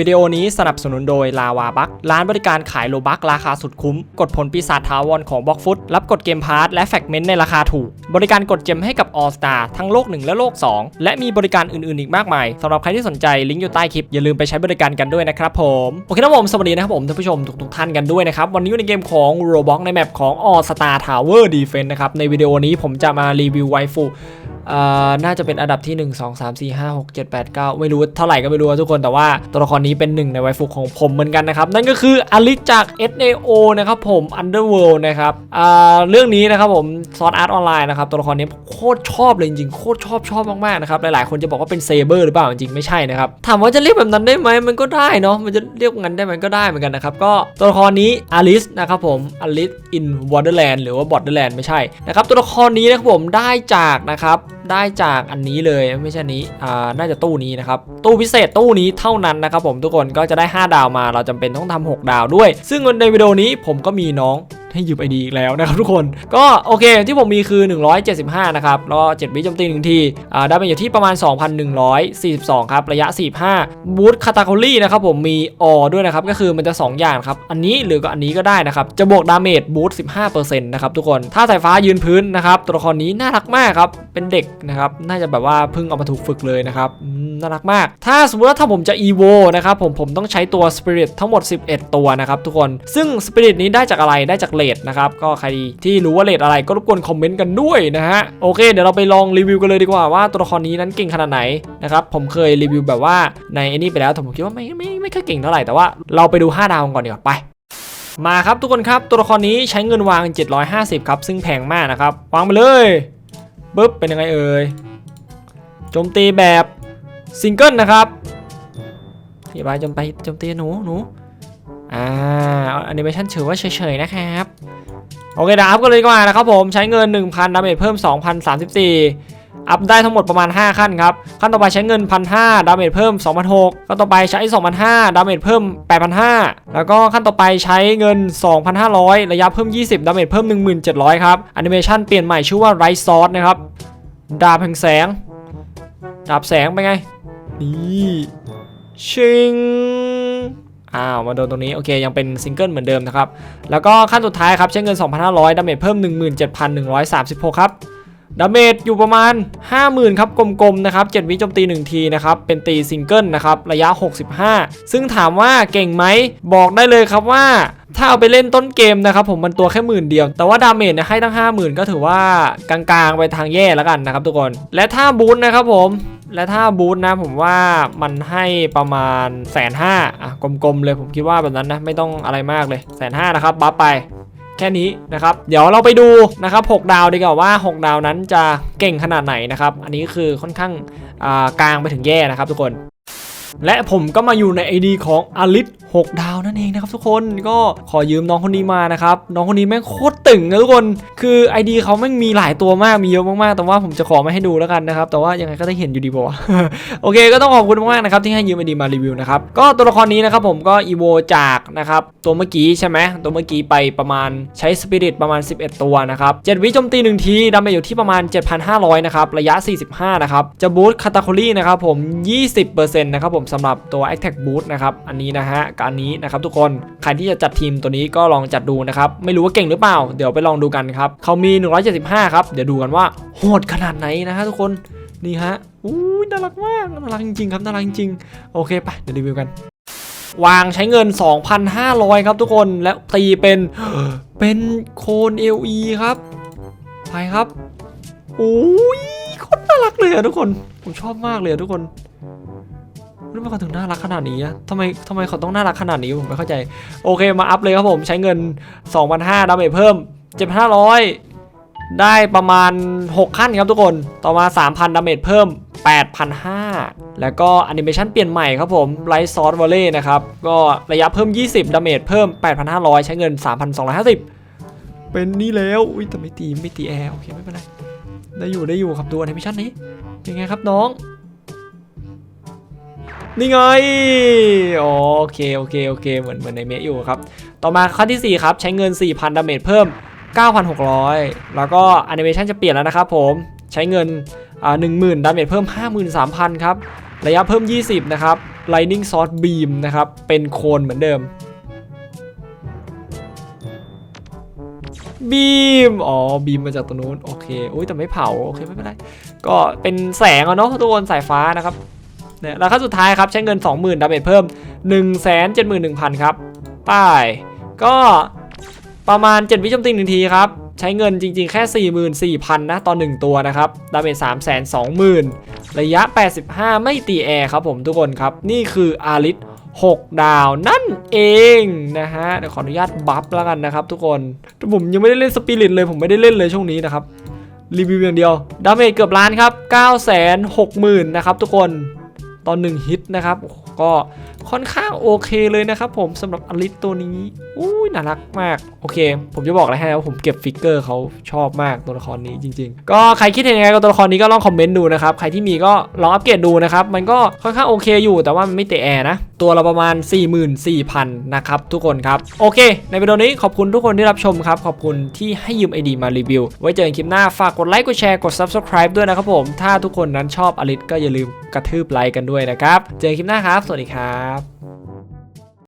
วิดีโอนี้สนับสนุนโดยลาวาบัคร้านบริการขายโลบักราคาสุดคุ้ม กดผลปีศาจทาวรของบล็อกฟุตรับกดเกมพาร์ทและแฟกเมนต์ในราคาถูก บริการกดเจมให้กับ All Star ทั้งโลก 1 และโลก 2 และมีบริการอื่นๆอีกมากมายสำหรับใครที่สนใจลิงก์อยู่ใต้คลิปอย่าลืมไปใช้บริการกันด้วยนะครับผมโอเคนะผมสวัสดีนะครับผมท่านผู้ชมทุกๆท่านกันด้วยนะครับวันนี้อยู่ในเกมของ Roblox ในแมปของ All Star Tower Defense นะครับในวิดีโอนี้ผมจะมารีวิวไวฟู น่าจะเป็นอันดับที่ 1 2 3 4 5 6 7 8 9 ไม่รู้เท่าไหร่ก็ไม่รู้ทุกคนแต่ว่าตัวละครนี้เป็นหนึ่งในไวฟุกของผมเหมือนกันนะครับ นั่นก็คืออลิจาก SAO นะครับผม Underworld นะครับเรื่องนี้นะครับผมซอ r อาร์ตออนไลน์นะครับตัวละครนี้โคตรชอบเลยจริงๆโคตรชอบชอบมากๆนะครับหลายๆคนจะบอกว่าเป็นเซเบอร์หรือเปล่าจริงๆไม่ใช่นะครับถามว่าจะเรียกแบบนั้นได้ไหมมันก็ได้เนาะมันจะเรียกงั้นได้ไหมก็ได้เหมือนกันนะครับก็ตัวละครนี้อลิสนะครับผมอลิส in Wonderland หรือว่า Borderland ไม่ใช่นะครับตัวละครนี้นะครับผมได้จากนะครับ ได้จากอันนี้เลยไม่ใช่นี้อ่าน่าจะตู้นี้นะครับ ตู้พิเศษตู้นี้เท่านั้นนะครับผมทุกคนก็จะได้ 5 ดาวมาเราจำเป็นต้องทำ6ดาวด้วย ซึ่งในวิดีโอนี้ผมก็มีน้อง ให้ยืมไอดีอีกแล้วนะครับทุกคน ก็โอเคที่ผมมีคือ 175 นะครับ แล้วก็7วิโจมตีหนึ่งที อ่าได้เป็นอยู่ที่ประมาณ 2,142 ครับ ระยะ 45 บูทคาตาโคลี่นะครับผมมีออด้วยนะครับ ก็คือมันจะ 2 อย่างครับ อันนี้หรือก็อันนี้ก็ได้นะครับ จะบวกดาเมจบูท15%นะครับทุกคน ถ้าสายฟ้ายืนพื้นนะครับตัวละครนี้น่ารักมากครับ เป็นเด็กนะครับ น่าจะแบบว่าเพิ่งเอามาถูกฝึกเลยนะครับน่ารักมาก ถ้าสมมติว่าถ้าผมจะ EVO นะครับผมผมต้องใช้ตัว Spirit ทั้งหมด 11 ตัวนะครับทุกคน ซึ่ง Spirit นี้ได้จากอะไรได้จากเลดนะครับ ก็ใครที่รู้ว่าเลดอะไรก็รบกวนคอมเมนต์กันด้วยนะฮะ โอเค เดี๋ยวเราไปลองรีวิวกันเลยดีกว่าว่าตัวละครนี้นั้นเก่งขนาดไหนนะครับ ผมเคยรีวิวแบบว่าในไอ้นี่ไปแล้วแต่ผมคิดว่าไม่ไม่ไม่ค่อยเก่งเท่าไหร่แต่ว่าเราไปดู 5 ดาวกันก่อนดีกว่าไปมาครับทุกคนครับตัวละครนี้ใช้เงินวาง 750 ครับ ซึ่งแพงมากนะครับ วางไปเลยปึ๊บเป็นยังไงเอ่ยโจมตีแบบซิงเกิลนะครับพี่บายโจมไปโจมตีหนูหนู อ่าแอนิเมชันถือว่าเฉยๆนะครับโอเคดี๋ยวอัพกันเลยดีกว่านะครับผมใช้เงิน 1,000ดาเมจเพิ่ม 2,034 อัพได้ทั้งหมดประมาณ 5 ขั้นครับ ขั้นต่อไปใช้เงิน 1,500ดาเมจเพิ่ม2,600ขั้นต่อไปใช้ 2,500ดาเมจเพิ่ม 8,500 แล้วก็ขั้นต่อไปใช้เงิน 2,500 ระยะเพิ่ม 20ดาเมจเพิ่ม 1,700 ครับแอนิเมชันเปลี่ยนใหม่ชื่อว่าไรซอสนะครับดาบแห่งแสง ดาบแสงเป็นไงนี่ชิง อ้าวมาโดนตรงนี้โอเคยังเป็นซิงเกิลเหมือนเดิมนะครับแล้วก็ขั้นสุดท้ายครับใช้เงิน 2,500ดาเมจเพิ่ม 17,136 ครับ ดาเมจอยู่ประมาณ 50,000ครับกลมๆนะครับ7วิโจมตี 1 ทีนะครับเป็นตีซิงเกิลนะครับระยะ 65 ซึ่งถามว่าเก่งไหมบอกได้เลยครับว่า ถ้าเอาไปเล่นต้นเกมนะครับผมมันตัวแค่หมื่นเดียว แต่ว่าดาเมจเนี่ยให้ตั้ง 50,000 ก็ถือว่ากลางๆ ไปทางแย่แล้วกันนะครับทุกคน และถ้าบูทนะครับผมและถ้าบูทนะผมว่ามันให้ประมาณแสนห้าอะกลมๆเลยผมคิดว่าแบบนั้นนะไม่ต้องอะไรมากเลยแสนห้านะครับบัฟไป แค่นี้นะครับ เดี๋ยวเราไปดูนะครับ 6 ดาวดีกว่าว่า 6 ดาวนั้นจะเก่งขนาดไหนนะครับ อันนี้คือค่อนข้างกลางไปถึงแย่นะครับทุกคน และผมก็มาอยู่ใน ID ของอลิส6ดาวนั่นเองนะครับทุกคนก็ขอยืมน้องคนนี้มานะครับน้องคนนี้แม่งโคตรตึงนะทุกคน คือ ID เขาแม่งมีหลายตัวมากมีเยอะมากๆแต่ว่าผมจะขอไม่ให้ดูแล้วกันนะครับแต่ว่ายังไงก็ได้เห็นอยู่ดีป่ะโอเคก็ต้องขอบคุณมากๆนะครับที่ให้ยืม ID มารีวิวนะครับก็ตัวละครนี้นะครับผมก็อีโวจากนะครับตัวเมื่อกี้ใช่ไหมตัวเมื่อกี้ไปประมาณใช้สปิริตประมาณ 11 ตัวนะครับ7วิโจมตี1ทีดาเมจอยู่ที่ประมาณ 7,500นะครับระยะ 45นะครับจะบูสต์คาตาโคลี่นะครับผม 20%นะครับผมสำหรับตัว Attack Boost นะครับอันนี้นะฮะกับอันนี้นะครับทุกคนใครที่จะจัดทีมตัวนี้ก็ลองจัดดูนะครับไม่รู้ว่าเก่งหรือเปล่า เดี๋ยวไปลองดูกันครับเขามี 175 ครับ เดี๋ยวดูกันว่าโหดขนาดไหนนะฮะทุกคนนี่ฮะอู้ยน่ารักมากน่ารักจริงๆครับน่ารักจริงโอเคไปเดี๋ยวรีวิวกันวางใช้เงิน 2,500 ครับทุกคนและตีเป็นเป็นโคน LE ครับไปครับโอ้ยโคตรน่ารักเลยอะทุกคน ผมชอบมากเลยอะทุกคน ทำไมเขาถึงน่ารักขนาดนี้อะทำไมทำไมเขาต้องน่ารักขนาดนี้ผมไม่เข้าใจ โอเคมาอัพเลยครับผมใช้เงิน 2,500ดาเมจเพิ่ม 7,500 ได้ประมาณ 6 ขั้นครับทุกคน ต่อมา 3,000ดาเมจเพิ่ม 8,500 แล้วก็แอนิเมชันเปลี่ยนใหม่ครับผมไลท์ซอสวอลเล่นะครับ ก็ระยะเพิ่ม 20ดาเมจเพิ่ม 8,500 ใช้เงิน 3,250 เป็นนี่แล้วอุ้ยแต่ไม่ตีไม่ตีแอร์โอเคไม่เป็นไรได้อยู่ได้อยู่ครับดูแอนิเมชันนี้เป็นไงครับน้อง นี่ไง โอเค โอเค โอเค เหมือนเหมือนในเมะอยู่ครับ ต่อมาขั้นที่ 4 ครับ ใช้เงิน 4,000 ดาเมจเพิ่ม 9,600 แล้วก็แอนิเมชันจะเปลี่ยนแล้วนะครับผม ใช้เงินอ่า10,000 ดาเมจเพิ่ม 53,000 ครับ ระยะเพิ่ม 20 นะครับ Lightning Sword Beam นะครับ เป็นโคนเหมือนเดิมบีม อ๋อ บีมมาจากตรงนู้น โอเค อุ้ยแต่ไม่เผา โอเค ไม่เป็นไร ก็เป็นแสงอะเนาะทุกคนสายฟ้านะครับ นี่ยราคาสุดท้ายครับใช้เงิน 20,000ดาเมจเพิ่ม 171,000 ครับป้ายก็ประมาณ 7 วิจมตีหนึ่งทีครับ ใช้เงินจริงๆ แค่ 44,000 นะต่อ1ตัวนะครับ ดาเมจ320,000 ระยะ 85 ไม่ตีแอร์ครับผมทุกคนครับ นี่คืออาริส6 ดาวนั่นเองนะฮะ เดี๋ยวขออนุญาตบัฟแล้วกันนะครับทุกคนผมยังไม่ได้เล่นสปิริตเลย ผมไม่ได้เล่นเลยช่วงนี้นะครับ รีวิวอย่างเดียว ดาเมจเกือบล้านครับ 960,000 นะครับทุกคน ตอนหนึ่งฮิตนะครับก็ ค่อนข้างโอเคเลยนะครับผมสำหรับอลิสตัวนี้อุ้ยน่ารักมาก โอเค ผมจะบอกอะไรให้นะว่าผมเก็บฟิกเกอร์เขาชอบมากตัวละครนี้จริง ๆ ก็ใครคิดเห็นยังไงกับตัวละครนี้ก็ลองคอมเมนต์ดูนะครับ ใครที่มีก็ลองอัปเกรดดูนะครับ มันก็ค่อนข้างโอเคอยู่แต่ว่ามันไม่เตะแอร์นะ ตัวละประมาณ 44,000 นะครับทุกคนครับ โอเค ในวิดีโอนี้ขอบคุณทุกคนที่รับชมครับ ขอบคุณที่ให้ยืมไอดีมารีวิว ไว้เจอกันคลิปหน้าฝากกดไลค์กดแชร์กด subscribe ด้วยนะครับผมถ้าทุกคนนั้นชอบอลิสก็อย่าลืมกระทืบไลค์กันด้วยนะครับเจอกันคลิปหน้าครับ สวัสดีครับ